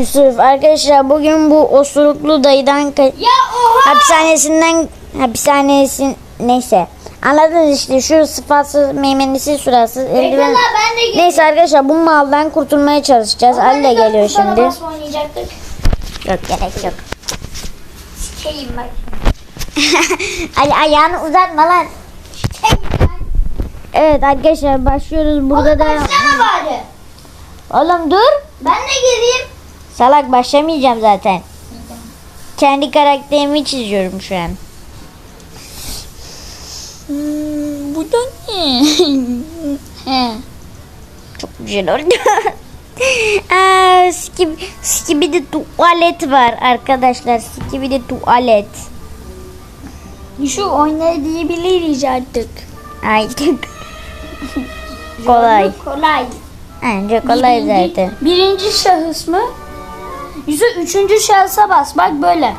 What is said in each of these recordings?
Yusuf. Arkadaşlar bugün bu osuruklu dayıdan ka- Ya oha. hapishanesinden hapishanesin neyse. Anladınız işte şu sıfatsız meymenisi suratsız eldiven. Neyse arkadaşlar bu maldan kurtulmaya çalışacağız. Ali de geliyor şimdi. Yok gerek yok. Sikeyim bak. Ali ayağını uzatma lan. Evet arkadaşlar başlıyoruz. Burada Oğlum da. Oğlum dur. Ben de geleyim. Salak başlamayacağım zaten. Kendi karakterimi çiziyorum şu an. Hmm, bu da ne? He. Çok güzel oldu. Aa, skib, skibidi tuvalet var arkadaşlar. Skibidi tuvalet. Şu oynayabiliriz artık. Artık. kolay. Kolay. Bence kolay Birinci- zaten. Birinci şahıs mı? Yusuf üçüncü şahısa bas. Bak böyle.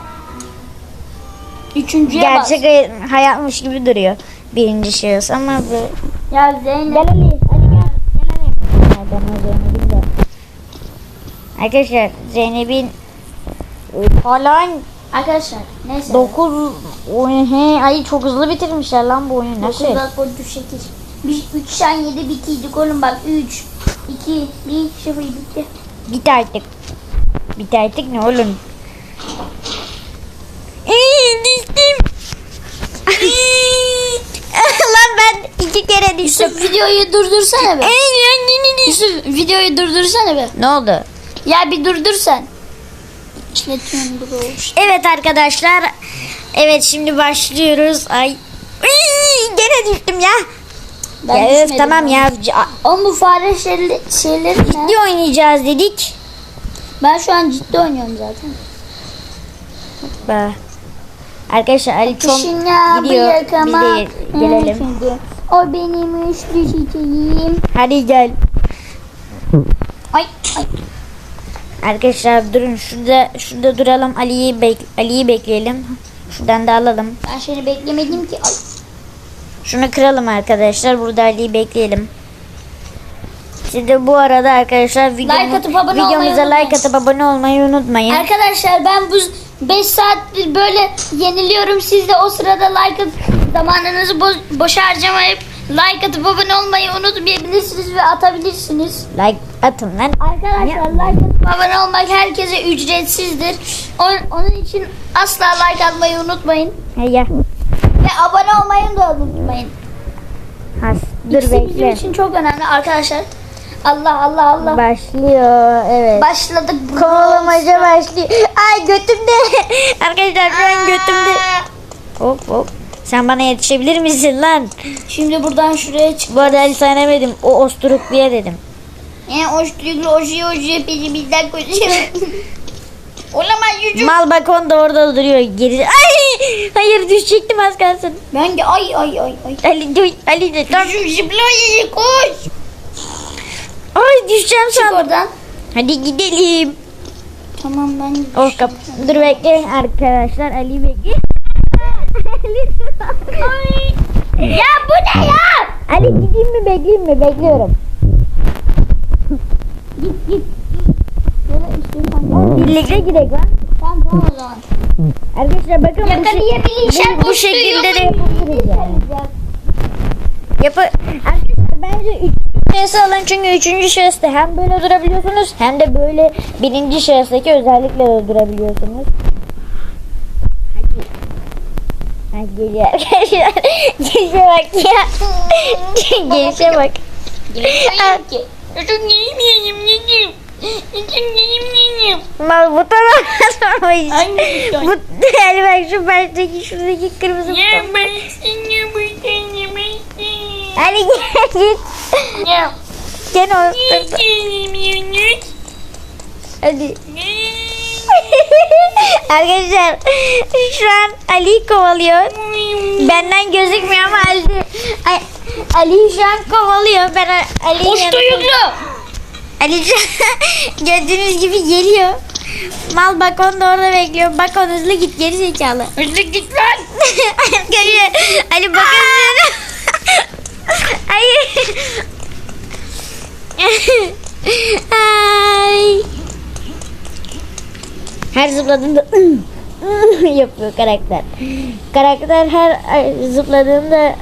Üçüncüye Gerçek hay- hayatmış gibi duruyor. Birinci şahıs ama bu... bas. Ya Zeynep. Gel Ali. Hadi gel. Gel Ali. Nereden o Zeynep'in de. Arkadaşlar Zeynep'in falan Arkadaşlar neyse. 9 oyun he ay çok hızlı bitirmişler lan bu oyunu nasıl? 9 dakika 8. Biz 3 an 7 bitiydik oğlum bak 3 2 1 0 bitti. Bit artık. Bit artık ne oğlum? Düştüm. lan ben iki kere düştüm. Yusuf videoyu durdursana be. Yusuf videoyu durdursana be. Ne oldu? Ya bir durdur sen. İşletiyorum dur olmuş. Evet arkadaşlar. Evet şimdi başlıyoruz. Ay. Gene düştüm ya. Ben ya öf, tamam ya. Oğlum bu fare şeyleri, şeyleri ne? Ciddi oynayacağız dedik. Ben şu an ciddi oynuyorum zaten. Be. Arkadaşlar Ali çok Kışına gidiyor. Biz de gelelim. Çünkü o benim üçlü çiçeğim. Hadi gel. Ay ay. Arkadaşlar durun şurada şurada duralım. Ali'yi bek Ali'yi bekleyelim. Şuradan da alalım. Ben seni beklemedim ki. Ay. Şunu kıralım arkadaşlar. Burada Ali'yi bekleyelim. Siz de bu arada arkadaşlar videomu, Like atıp abone olmayı videomuza like atıp abone olmayı unutmayın. Arkadaşlar ben bu 5 saattir böyle yeniliyorum. Siz de o sırada like atıp zamanınızı bo- boş harcamayıp like atıp abone olmayı unutmayabilirsiniz ve atabilirsiniz. like atın lan. Arkadaşlar like atıp abone olmak herkese ücretsizdir. Onun için asla like atmayı unutmayın. Ya. Ve abone olmayı da unutmayın. Has. Dur İkisi bizim bekle. için çok önemli arkadaşlar. Allah Allah Allah. Başlıyor. Evet. Başladık. Kovalamaca başlıyor. Ay götümde. Arkadaşlar şu an götümde. Hop hop. Sen bana yetişebilir misin lan? Şimdi buradan şuraya çık. Bu arada Ali sana demedim. O osturukluya dedim. Yani o çocuklu ojuyor ojuyor peşimizden koşuyor. Olamaz yüzüm. Mal bak on da orada duruyor. Geri. Ay! Hayır düşecektim az kalsın. Ben de ay ay ay ay. Ali dur. Ali de tam. Yüzüm zıplıyor koş. Ay düşeceğim Çık sandım. oradan. Hadi gidelim. Tamam ben Oh kap. Dur bekle arkadaşlar. Ali bekle. Ya bu ne ya? Ali gideyim mi bekleyeyim mi? Bekliyorum. Git git. Böyle istiyorsan git. Birlikte gidelim lan. Tamam tamam o zaman. Arkadaşlar bakın bu, şey- Yakalayabilirsem bu, bu şekilde de yapabiliriz yani. Yapı arkadaşlar bence üçüncü şahısı alın çünkü üçüncü şahısta hem böyle durabiliyorsunuz hem de böyle birinci şahıstaki özellikle. Hadi. Hadi geliyor arkadaşlar. Gelişe bak ya. Gelişe bak. ki. Yüzüm yiyemeyeyim yüzüm. Yüzüm yiyemeyeyim. Mal bu Hangi Bu yani bak şu baştaki şuradaki kırmızı Ya buton. ben seni bu tanımıştım. Hadi gel git. Gene. Yiyemiyorsunuz. Hadi. Arkadaşlar şu an Ali'yi kovalıyor. Benden gözükmüyor ama Ali Ali şu an kovalıyor. Ben Ali'yi Hoş duyumlu. Ali şu gördüğünüz gibi geliyor. Mal bak onu da orada bekliyor. Bak onu hızlı git geri zekalı. Hızlı git lan. Görüyor. Ali bakın. Ay. Ay. Her zıpladığında yapıyor karakter. Karakter her zıpladığında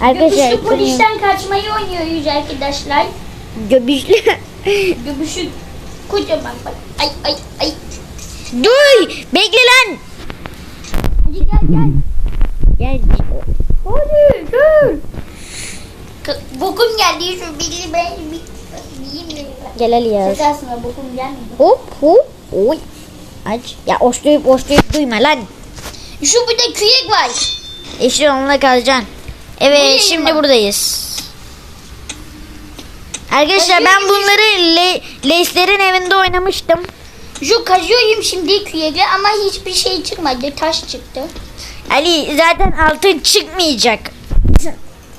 arkadaşlar Göbüşlü polisten kaçmayı oynuyor yüz arkadaşlar. göbüşlü. Göbüşü kocaman bak. Ay ay ay. Duy! Bekle lan! Hadi gel gel. Gel. Hadi gel. Bokum geldi şu bilgi ben? Gel Ali ya. Şaka aslında bokum gelmedi. Hop hop. Oy. Aç. Ya oşlayıp oşlayıp duyma lan. Şu bir de kürek var. İşte onunla kalacaksın. Evet Buradayım şimdi ben. buradayız. Arkadaşlar ben bunları Le Leysler'in evinde oynamıştım. Şu kazıyorum şimdi kürekle ama hiçbir şey çıkmadı. Taş çıktı. Ali zaten altın çıkmayacak.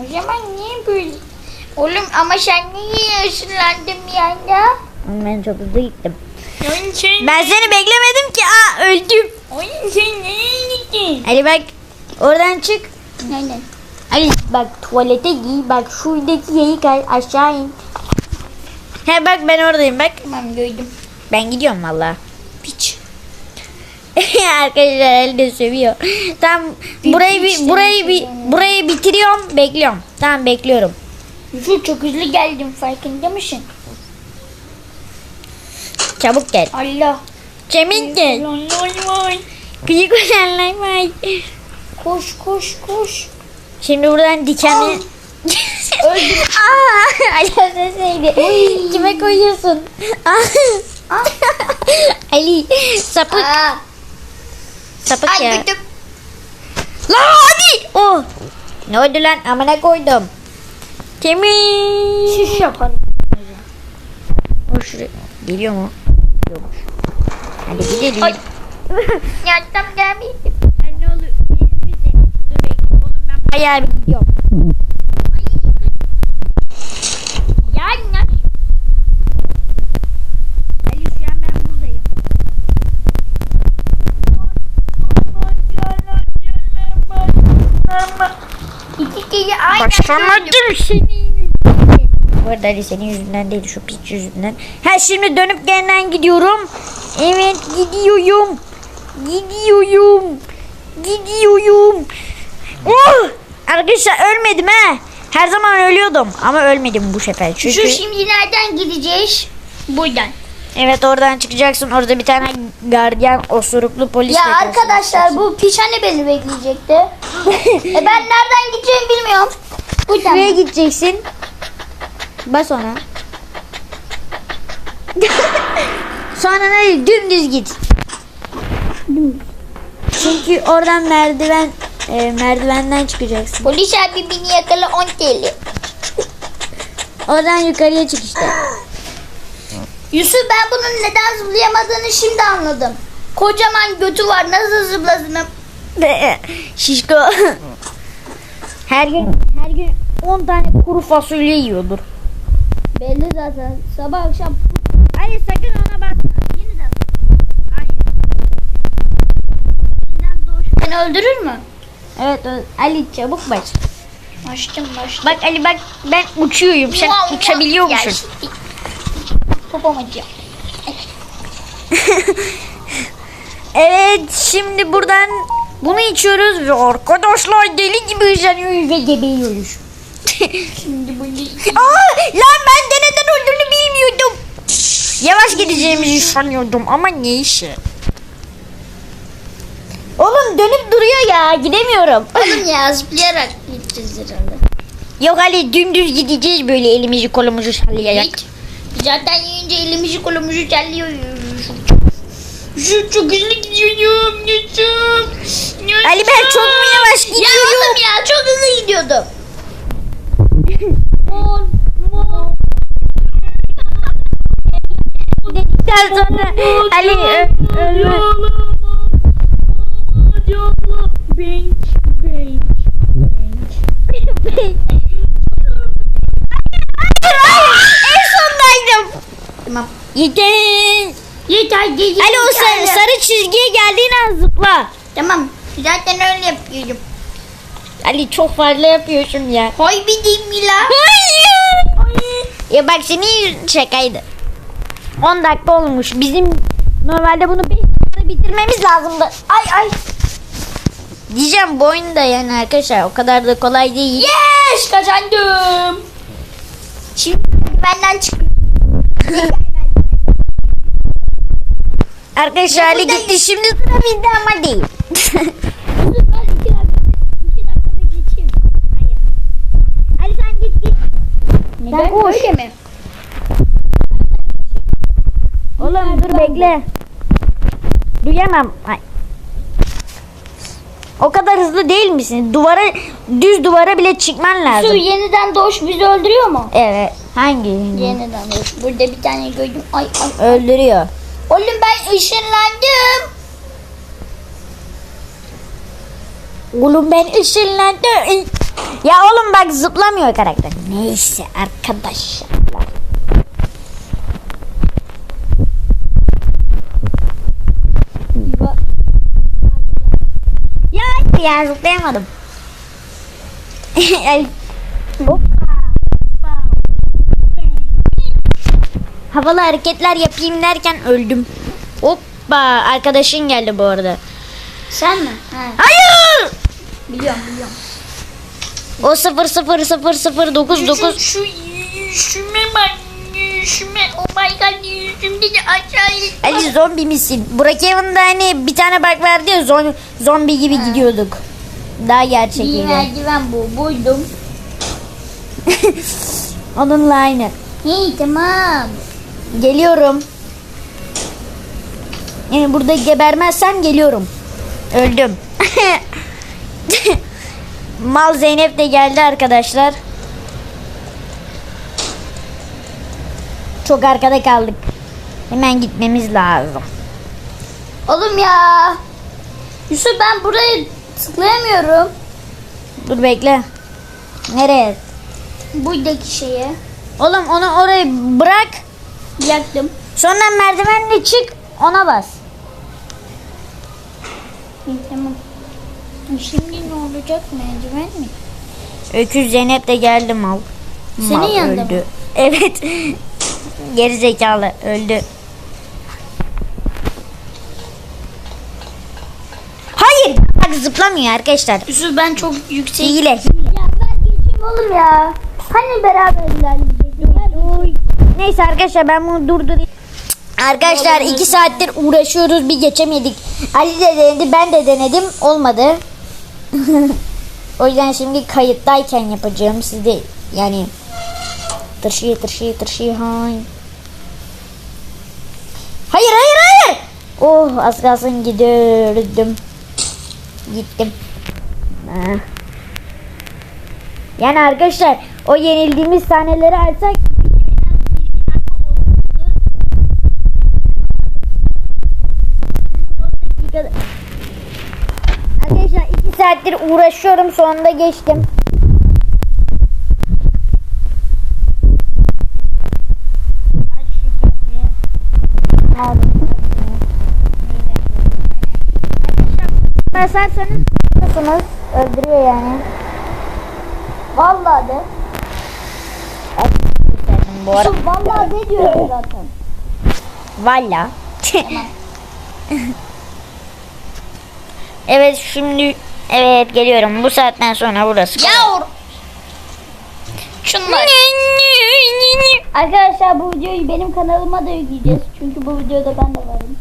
O zaman niye böyle? Oğlum ama sen niye ısırlandın bir anda? Ben çok hızlı gittim. Sen, Ben seni beklemedim ki. Aa öldüm. oyun sen nereye gittin? Ali bak oradan çık. Aynen. Ali bak tuvalete giy. Bak şuradaki yayı kay aşağı in. He bak ben oradayım bak. Tamam gördüm. Ben gidiyorum valla. Piç. Arkadaşlar elde seviyor. Tamam burayı bir burayı bir burayı bitiriyorum. Bekliyorum. Tamam bekliyorum. Yusuf çok hızlı geldim farkında mısın? Çabuk gel. Allah. Çabuk gel. Küçük olanlar var. Koş koş koş. Şimdi buradan dikenli... Öldür. Aa, Ali sesiydi. Kime koyuyorsun? Aa. Ali sapık Aa. Sapık ya. Ay götüm. Lan hadi. Oh. Ne oldu lan? Amına koydum. Temiz. Şiş yaparım. O şuraya. Geliyor mu? Yokmuş. Hadi gidelim. Ay. Yardım gelmeyeyim. ne olur oğlum ben bayağı bir gidiyorum. Yanlış. Ali şu an ben buradayım. İki kere gördüm. Başlamadım senin Bu arada Ali senin yüzünden değil şu piç yüzünden. Ha şimdi dönüp gelen gidiyorum. Evet gidiyorum. Gidiyorum. Gidiyorum. Oh! Arkadaşlar ölmedim ha. Her zaman ölüyordum ama ölmedim bu sefer. Çünkü Şu şimdi nereden gideceğiz? Buradan. Evet oradan çıkacaksın. Orada bir tane gardiyan osuruklu polis Ya bekliyor. arkadaşlar bu piç hani beni bekleyecekti. e ben nereden gideceğimi bilmiyorum. Buradan. Buraya gideceksin. Bas ona. Sonra ne? Dümdüz git. Çünkü oradan merdiven e, merdivenden çıkacaksın. Polis abi beni yakala 10 TL. Oradan yukarıya çık işte. Yusuf ben bunun neden zıplayamadığını şimdi anladım. Kocaman götü var nasıl zıpladığını. Şişko. her gün her gün 10 tane kuru fasulye yiyordur. Belli zaten sabah akşam. Hayır sakın ona basma. Yeniden. Beni öldürür mü? Evet Ali çabuk baş. Açtım açtım. Bak Ali bak ben uçuyorum. Sen uçabiliyor musun? Ya Popom acıyor. Evet şimdi buradan bunu içiyoruz ve arkadaşlar deli gibi hızlanıyoruz ve geberiyoruz. Şimdi bu Aa, lan ben de neden olduğunu bilmiyordum. Yavaş gideceğimizi sanıyordum ama neyse. Oğlum dönüp duruyor ya gidemiyorum. Oğlum ya zıplayarak gideceğiz herhalde. Yok Ali dümdüz gideceğiz böyle elimizi kolumuzu sallayarak. Hiç. Zaten yiyince elimizi kolumuzu terliyoruz. Şu çok hızlı gidiyorum. Yusuf. Ali ben çok mu yavaş Ya gidiyorum? oğlum ya çok hızlı gidiyordum. Mor, mor. Dedikten sonra Ali ö- ölü- Bench, bench. Hayır hayır sondaydım. Tamam. Yeter. Yeter gece. Ali o sarı, sarı çizgiye geldiğin an zıpla. Tamam. Zaten öyle yapıyorum. Ali çok fazla yapıyorsun ya. Hoy bir diyeyim mi la? Hayır. Ya bak senin şakaydı. 10 dakika olmuş. Bizim normalde bunu 5 bitirmemiz lazımdı. Ay ay. Diyeceğim bu oyun da yani arkadaşlar o kadar da kolay değil. Yes kazandım. Şimdi benden çıkıyor. Arkadaşlar Ali gitti şimdi sıra bizde ama değil. Ben iki dakika, iki dakikada geçeyim. Hayır. Ali sen git git. Neden koş. böyle mi? Oğlum dur bekle. Duyamam. Ay. O kadar hızlı değil misin? Duvara düz duvara bile çıkman Su lazım. yeniden doğuş bizi öldürüyor mu? Evet. Hangi? Yeniden doğuş. Burada bir tane gördüm. Ay ay. Öldürüyor. Oğlum ben ışınlandım. Oğlum ben ışınlandım. Ya oğlum bak zıplamıyor karakter. Neyse arkadaşlar. Ya ya zıplayamadım. Havalı hareketler yapayım derken öldüm. Hoppa arkadaşın geldi bu arada. Sen mi? He. Hayır. Biliyorum biliyorum. O 0 0 0 0 9 9 Şu yüzüme bak. Yüzüme. Oh my god yüzümde de aşağı Ali zombi misin? Burak Evan'da hani bir tane bak verdi ya zombi, zombi gibi gidiyorduk. Daha gerçek Bir merdiven bu. Buydum. Onunla aynı. İyi tamam. Geliyorum. Yani burada gebermezsem geliyorum. Öldüm. Mal Zeynep de geldi arkadaşlar. Çok arkada kaldık. Hemen gitmemiz lazım. Oğlum ya. Yusuf ben burayı tıklayamıyorum. Dur bekle. Nereye? Buradaki şeye. Oğlum onu oraya bırak. Yaktım. Sonra merdivenle çık. Ona bas. Tamam. Şimdi ne olacak merdiven mi? Öküz Zeynep de geldi mal. Senin Mal yanında öldü. mı? Evet. Geri zekalı öldü. Hayır. Bak zıplamıyor arkadaşlar. Yusuf ben çok yüksek. Hile. Ya ben geçeyim oğlum ya. Hani beraber ilerleyecektik? Neyse arkadaşlar ben bunu durdurayım. Arkadaşlar iki saattir uğraşıyoruz bir geçemedik. Ali de denedi ben de denedim olmadı. o yüzden şimdi kayıttayken yapacağım siz de yani tırşıyı tırşıyı tırşıyı hay. Hayır hayır hayır. Oh az kalsın gidiyordum. Gittim. Ha. Yani arkadaşlar o yenildiğimiz sahneleri alsak Arkadaşlar iki saattir uğraşıyorum sonunda geçtim. Basarsanız basınız öldürüyor yani. Vallahi de. Bu ara vallahi de diyorum zaten. valla. evet şimdi evet geliyorum. Bu saatten sonra burası. Yavrum. Şunlar. Arkadaşlar bu videoyu benim kanalıma da yükleyeceğiz. Çünkü bu videoda ben de varım.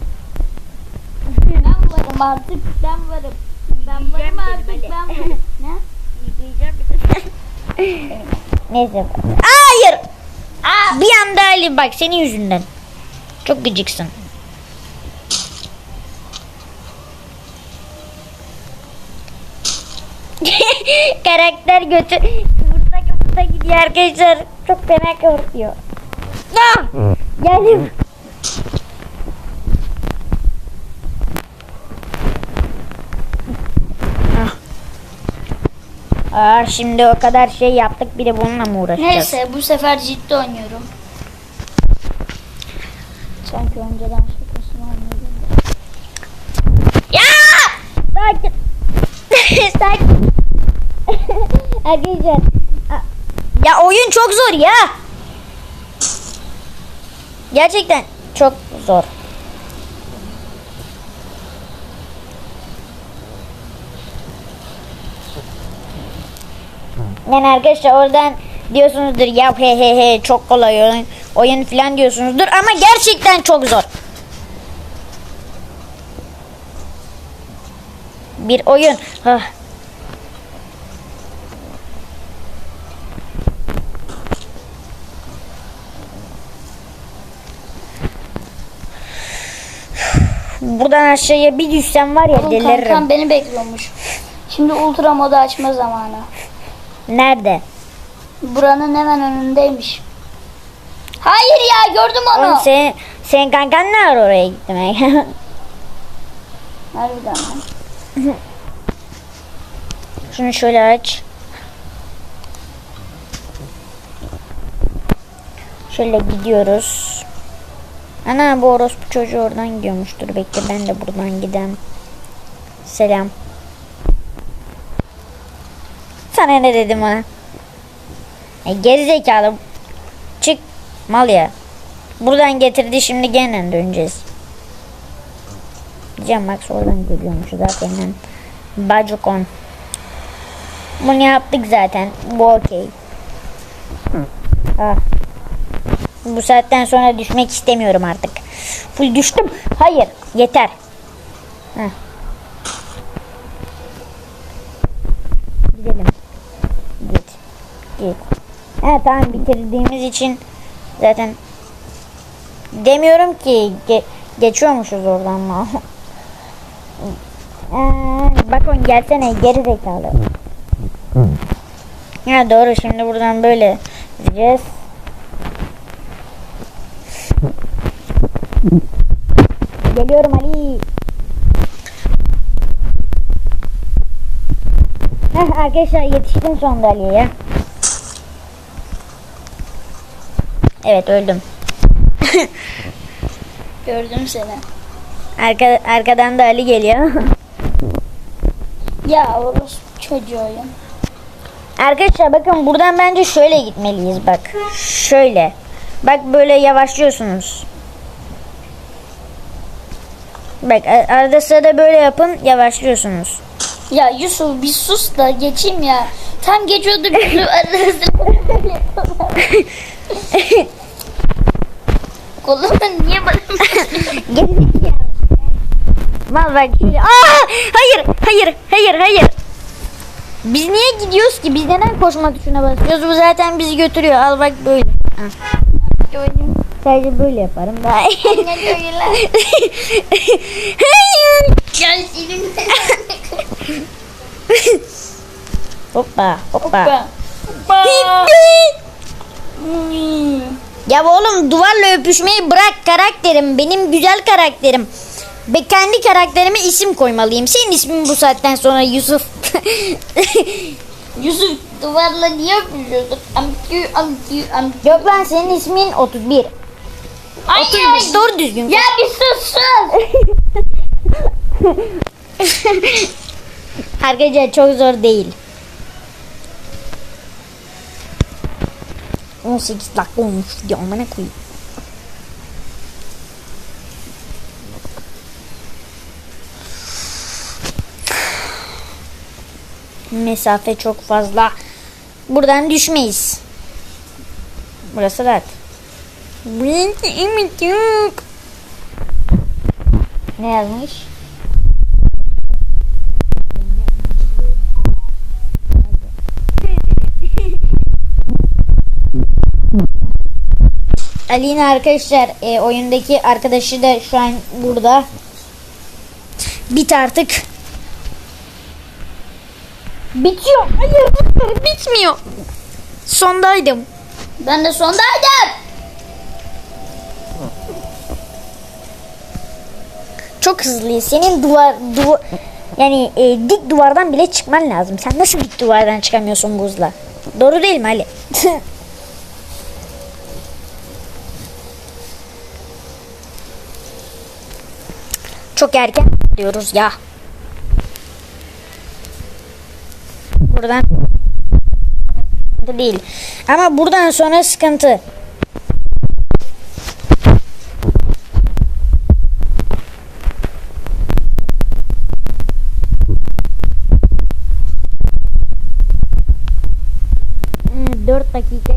Ben varım artık. Ben varım. Ben varım artık. Ben varım. Ne? Neyse. Hayır. Bir anda Ali bak senin yüzünden. Çok gıcıksın. Karakter götü kıvırta gidiyor arkadaşlar. Çok fena kıvırtıyor. Ah! Geldim. Ah. Aa, şimdi o kadar şey yaptık bir de bununla mı uğraşacağız? Neyse bu sefer ciddi oynuyorum. Sanki önceden şakasını anladım. Ya! Sakin. Sakin. Arkadaşlar. Ya oyun çok zor ya. Gerçekten çok zor. Yani arkadaşlar oradan diyorsunuzdur ya he he he çok kolay oyun, oyun falan diyorsunuzdur ama gerçekten çok zor. Bir oyun. Hah. Buradan aşağıya bir düşsem var ya Oğlum deliririm. kankam beni bekliyormuş. Şimdi ultra modu açma zamanı. Nerede? Buranın hemen önündeymiş. Hayır ya gördüm onu. Oğlum sen, sen kankan ne var oraya gitmek? Harbiden lan. Şunu şöyle aç. Şöyle gidiyoruz. Ana bu orospu çocuğu oradan gidiyormuştur. Bekle ben de buradan gidem. Selam. Sana ne dedim ona? E, geri zekalı. Çık. Mal ya. Buradan getirdi şimdi gene döneceğiz. Diyeceğim Max oradan geliyormuş zaten. Bacukon. Bunu yaptık zaten. Bu okey. Ah. Bu saatten sonra düşmek istemiyorum artık. Full düştüm. Hayır. Yeter. Heh. Gidelim. Git. Git. Ha tamam bitirdiğimiz için zaten demiyorum ki ge- geçiyormuşuz oradan mı? Ee, bak on gelsene geri zekalı. Ya doğru şimdi buradan böyle gideceğiz. Geliyorum Ali. Heh, arkadaşlar yetiştim sonunda Ali'ye. Evet öldüm. Gördüm seni. Arka, arkadan da Ali geliyor. Ya orospu çocuğuyum. Arkadaşlar bakın buradan bence şöyle gitmeliyiz bak. Şöyle. Bak böyle yavaşlıyorsunuz. Bak arada sırada böyle yapın yavaşlıyorsunuz. Ya Yusuf bir sus da geçeyim ya. Tam geçiyordu bizi arasında. Kolumu niye bana. Mal bak şöyle. Aa, hayır hayır hayır hayır. Biz niye gidiyoruz ki? Biz neden koşma tuşuna basıyoruz? Bu zaten bizi götürüyor. Al bak böyle. Ha. Sadece böyle yaparım daha iyi. Ne diyorlar? hayır. Gel senin. Hoppa hoppa. Hoppa. Ya oğlum duvarla öpüşmeyi bırak karakterim. Benim güzel karakterim. Ve kendi karakterime isim koymalıyım. Senin ismin bu saatten sonra Yusuf. Yusuf duvarla niye öpüşüyorsun? Yok lan senin ismin 31. Ay 31 doğru düzgün. Ya bir sus sus. Arkadaşlar çok zor değil. 18 dakika olmuş diyor amına koyayım. Mesafe çok fazla. Buradan düşmeyiz. Burası rahat. Ne yazmış? Ali'nin arkadaşlar e, oyundaki arkadaşı da şu an burada. Bit artık. Bitiyor. Hayır, bitmiyor. Sondaydım. Ben de sondaydım. Çok hızlıyız. Senin duvar duvar yani e, dik duvardan bile çıkman lazım. Sen nasıl dik duvardan çıkamıyorsun buzla? Doğru değil mi Ali? Çok erken diyoruz ya. Buradan değil. Ama buradan sonra sıkıntı. 4 dakika.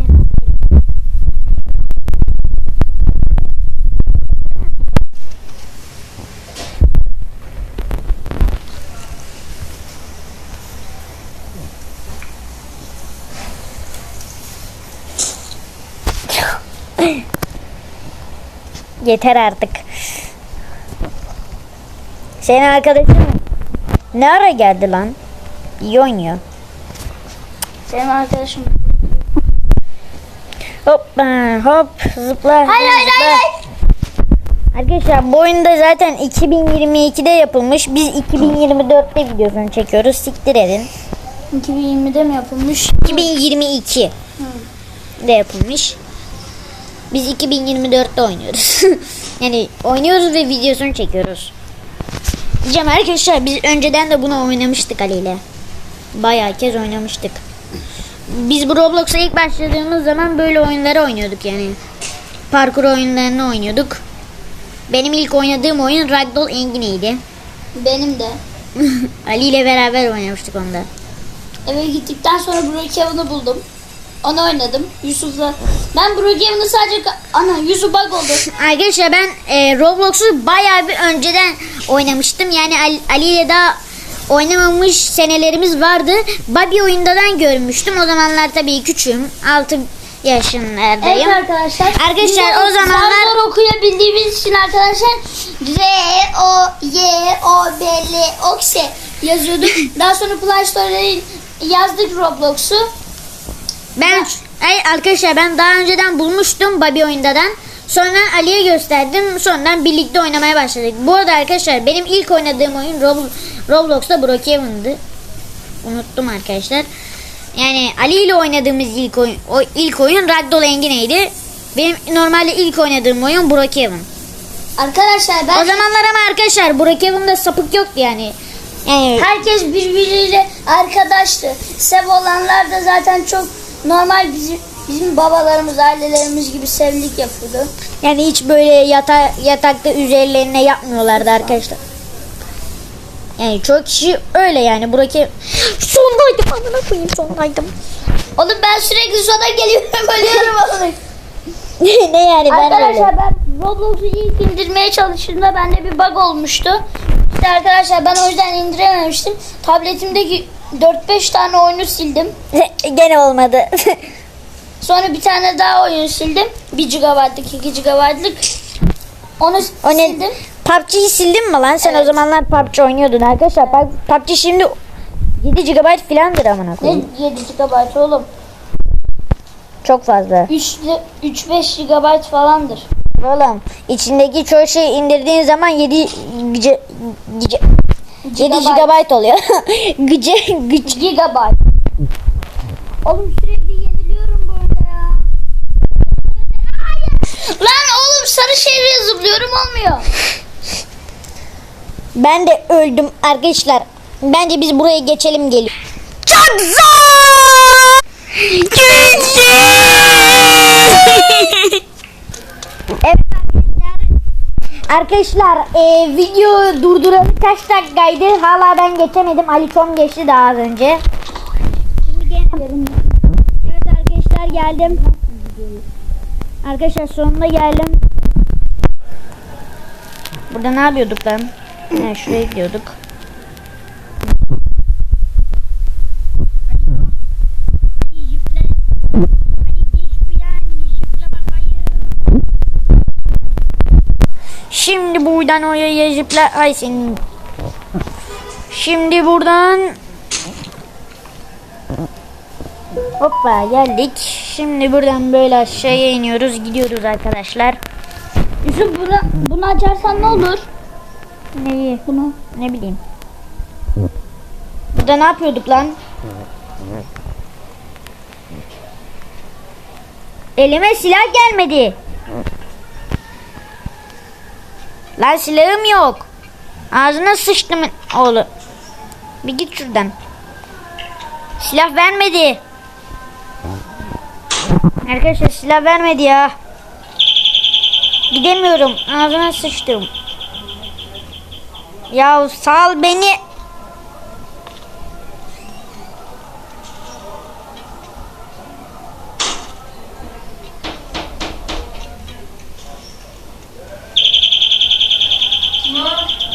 Yeter artık. Senin arkadaşın ne ara geldi lan? İyi oynuyor. Benim arkadaşım. Hop ha, hop zıpla. Hayır hayır zıpla. hayır. hayır. Arkadaşlar bu oyunda zaten 2022'de yapılmış. Biz 2024'te videosunu çekiyoruz. Siktir edin. 2020'de mi yapılmış? 2022 de yapılmış. Biz 2024'te oynuyoruz. yani oynuyoruz ve videosunu çekiyoruz. Diyeceğim arkadaşlar biz önceden de bunu oynamıştık Ali ile. Bayağı kez oynamıştık. Biz bu Roblox'a ilk başladığımız zaman böyle oyunları oynuyorduk yani. Parkur oyunlarını oynuyorduk. Benim ilk oynadığım oyun Ragdoll Engine'ydi. Benim de. Ali ile beraber oynamıştık onda. Eve gittikten sonra Brookhaven'ı buldum. Onu oynadım. Yusuf'la. Ben Brookhaven'ı sadece... Ana Yusuf bug oldu. Arkadaşlar ben e, Roblox'u bayağı bir önceden oynamıştım. Yani Ali, Ali ile daha oynamamış senelerimiz vardı. Bobby oyundan görmüştüm. O zamanlar tabii küçüğüm. 6 yaşındayım. Evet arkadaşlar. Arkadaşlar, o zamanlar- zor okuyabildiğimiz için arkadaşlar R O Y O B L Okse yazıyorduk. Daha sonra Play Store'da yazdık Roblox'u. Ben ay, arkadaşlar ben daha önceden bulmuştum Bobby oyundan. Sonra Ali'ye gösterdim. Sonradan birlikte oynamaya başladık. Bu arada arkadaşlar benim ilk oynadığım oyun Rob- Roblox'ta Brookhaven'dı. Unuttum arkadaşlar. Yani Ali ile oynadığımız ilk oyun, o ilk oyun Ragdoll Engine'ydi. Benim normalde ilk oynadığım oyun Brookhaven. Arkadaşlar O ben zamanlar ama arkadaşlar Brookhaven'da sapık yoktu yani. Yani herkes birbiriyle arkadaştı. Sev olanlar da zaten çok normal bizim bizim babalarımız, ailelerimiz gibi sevlilik yapıyordu. Yani hiç böyle yata, yatakta üzerlerine yapmıyorlardı arkadaşlar. Yani çok kişi öyle yani. Buradaki sondaydım amına koyayım sondaydım. Oğlum ben sürekli sona geliyorum ölüyorum oğlum. ne yani ben de öyle. Arkadaşlar ben Roblox'u ilk indirmeye çalıştığımda bende bir bug olmuştu. İşte arkadaşlar ben o yüzden indirememiştim. Tabletimdeki 4-5 tane oyunu sildim. Gene olmadı. Sonra bir tane daha oyun sildim. 1 GB'lık 2 GB'lık. Onu o ne? sildim. PUBG'yi sildin mi lan? Sen o Evet. zamanlar PUBG oynuyordun arkadaşlar. Pub- PUBG şimdi 7 GB filandır amına Ne koyayım. 7 GB oğlum? Çok fazla. 3-5 GB falandır. Oğlum içindeki çoğu şeyi indirdiğin zaman 7 gece, gece, 7 GB oluyor. Gıcı güç. Gigabyte. Oğlum sürekli yeniliyorum bu oyunda ya. Lan oğlum sarı şehre zıplıyorum olmuyor. Ben de öldüm arkadaşlar. Bence biz buraya geçelim geliyor. Çok zor. evet arkadaşlar. Arkadaşlar e, video durduralı kaç dakikaydı? Hala ben geçemedim. Ali Tom geçti daha az önce. Şimdi gene. Evet arkadaşlar geldim. Arkadaşlar sonuna geldim. Burada ne yapıyorduk lan? He, şuraya gidiyorduk. Şimdi buradan oraya zıpla. Ay senin. Şimdi buradan Hoppa geldik. Şimdi buradan böyle aşağıya iniyoruz. Gidiyoruz arkadaşlar. Yusuf bunu, bunu açarsan ne olur? Neyi? Bunu. Ne bileyim. Burada ne yapıyorduk lan? Elime silah gelmedi. Lan silahım yok. Ağzına sıçtım oğlum. Bir git şuradan. Silah vermedi. Arkadaşlar silah vermedi ya. Gidemiyorum. Ağzına sıçtım. Ya sal beni.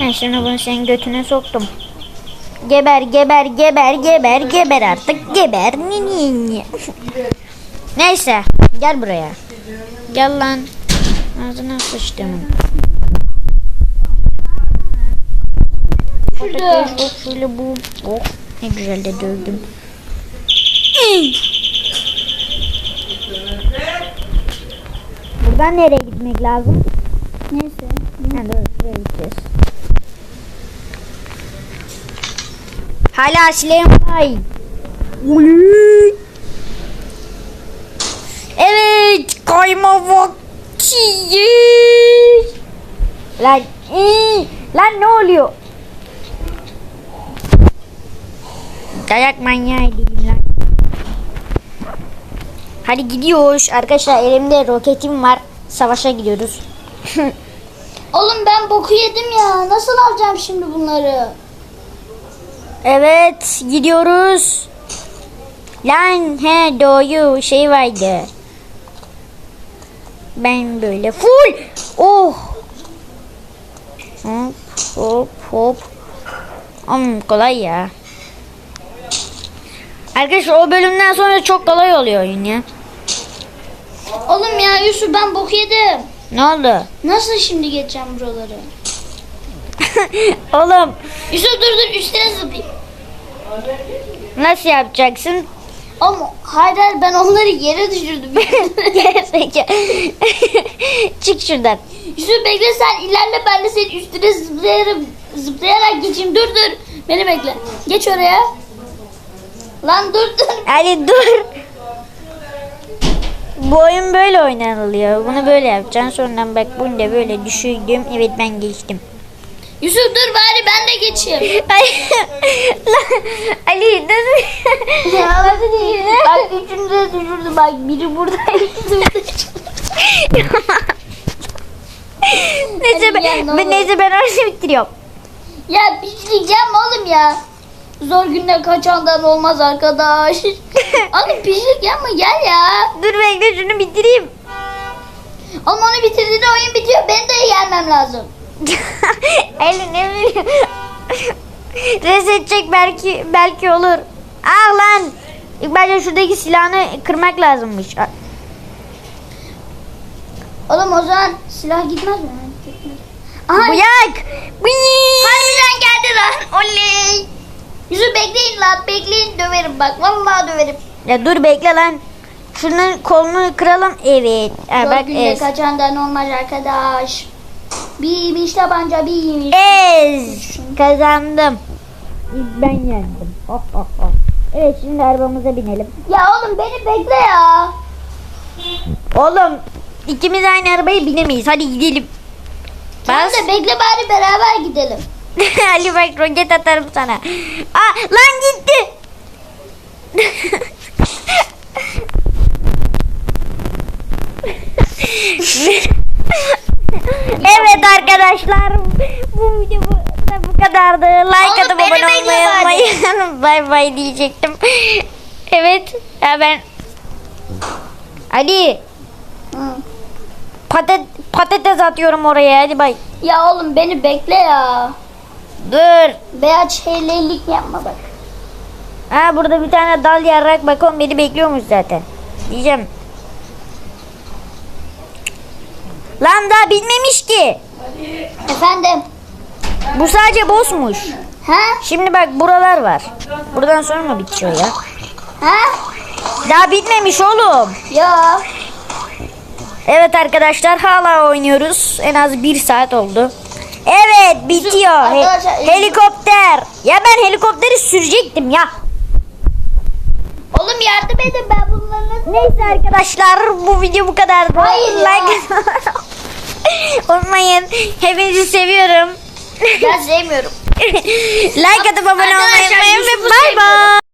Ben şimdi bunu senin götüne soktum. Geber geber geber geber geber artık geber. Ni ni ni. Neyse gel buraya. Gel lan. Ağzına sıçtım. Şöyle bu. Oh ne güzel de dövdüm. Buradan nereye gitmek lazım? Neyse. Ha, şuraya gideceğiz. Hala Süleyman. Evet, kayma vakti. Lan, ii, lan ne oluyor? Dayak manyağı diyeyim lan. Hadi gidiyoruz. Arkadaşlar elimde roketim var. Savaşa gidiyoruz. Oğlum ben boku yedim ya. Nasıl alacağım şimdi bunları? Evet gidiyoruz. Lan he doğru şey vardı. Ben böyle full. Oh. Hop hop hop. Am kolay ya. Arkadaşlar o bölümden sonra çok kolay oluyor oyun ya. Oğlum ya Yusuf ben boku yedim. Ne oldu? Nasıl şimdi geçeceğim buraları? Oğlum Yusuf dur dur üstüne zıplayayım. nasıl yapacaksın? Ama hayır hayır, ben onları yere düşürdüm. Gerizekalı. Çık şuradan. Yusuf bekle sen ilerle ben de senin üstüne zıplayarak, zıplayarak geçeyim. Dur dur. Beni bekle. Geç oraya. Lan dur dur. Hadi dur. Bu oyun böyle oynanılıyor. Bunu böyle yapacaksın. Sonra bak bunu da böyle düşürdüm. Evet ben geçtim. Yusuf dur bari ben de geçeyim. Ali dur. Nasıl değil? Bak üçünü de düşürdüm. Bak biri burada ikisi burada. neyse gel, ne ben, ben, neyse ben orası bitiriyorum. ya pişireceğim oğlum ya. Zor günde kaçandan olmaz arkadaş. Oğlum pişirik yapma gel ya. Dur bekle şunu bitireyim. Oğlum onu bitirdiğinde oyun bitiyor. Ben de gelmem lazım. Ali ne bileyim. Reset çek belki belki olur. Ah lan. İlk başta şuradaki silahını kırmak lazımmış. Oğlum o zaman silah gitmez mi? Gitmez. Aha Buyak. Bıyık. harbiden geldi lan. Oley. Yusuf bekleyin lan bekleyin döverim bak vallahi döverim. Ya dur bekle lan. Şunun kolunu kıralım. Evet. Ha, bak günde ez. kaçandan olmaz arkadaş. Birmiş tabanca birmiş. Ez. Kazandım. Ben yendim. Oh, oh, oh. Evet şimdi arabamıza binelim. Ya oğlum beni bekle ya. Oğlum ikimiz aynı arabaya binemeyiz. Hadi gidelim. Sen Bas. de bekle bari beraber gidelim. Ali bak roket atarım sana. Aa lan gitti. evet arkadaşlar bu video bu, bu kadardı. Like atıp abone olmayı unutmayın. bay bay diyecektim. Evet ya ben Ali patat patates atıyorum oraya hadi bay. Ya oğlum beni bekle ya. Dur. Beyaz şeylelik yapma bak. Ha burada bir tane dal yarrak bakon beni bekliyormuş zaten. Diyeceğim. Lan daha bitmemiş ki. Efendim. Bu sadece bossmuş. Ha? Şimdi bak buralar var. Buradan sonra mı bitiyor ya? Ha? Daha bitmemiş oğlum. Ya. Evet arkadaşlar hala oynuyoruz. En az bir saat oldu. Evet bitiyor. He- helikopter. Ya ben helikopteri sürecektim ya. Oğlum yardım edin ben bunları. Neyse arkadaşlar bu video bu kadar. Hayır ya. like unutmayın. Hepinizi seviyorum. Ben sevmiyorum. like atıp abone olmayı unutmayın ve bay.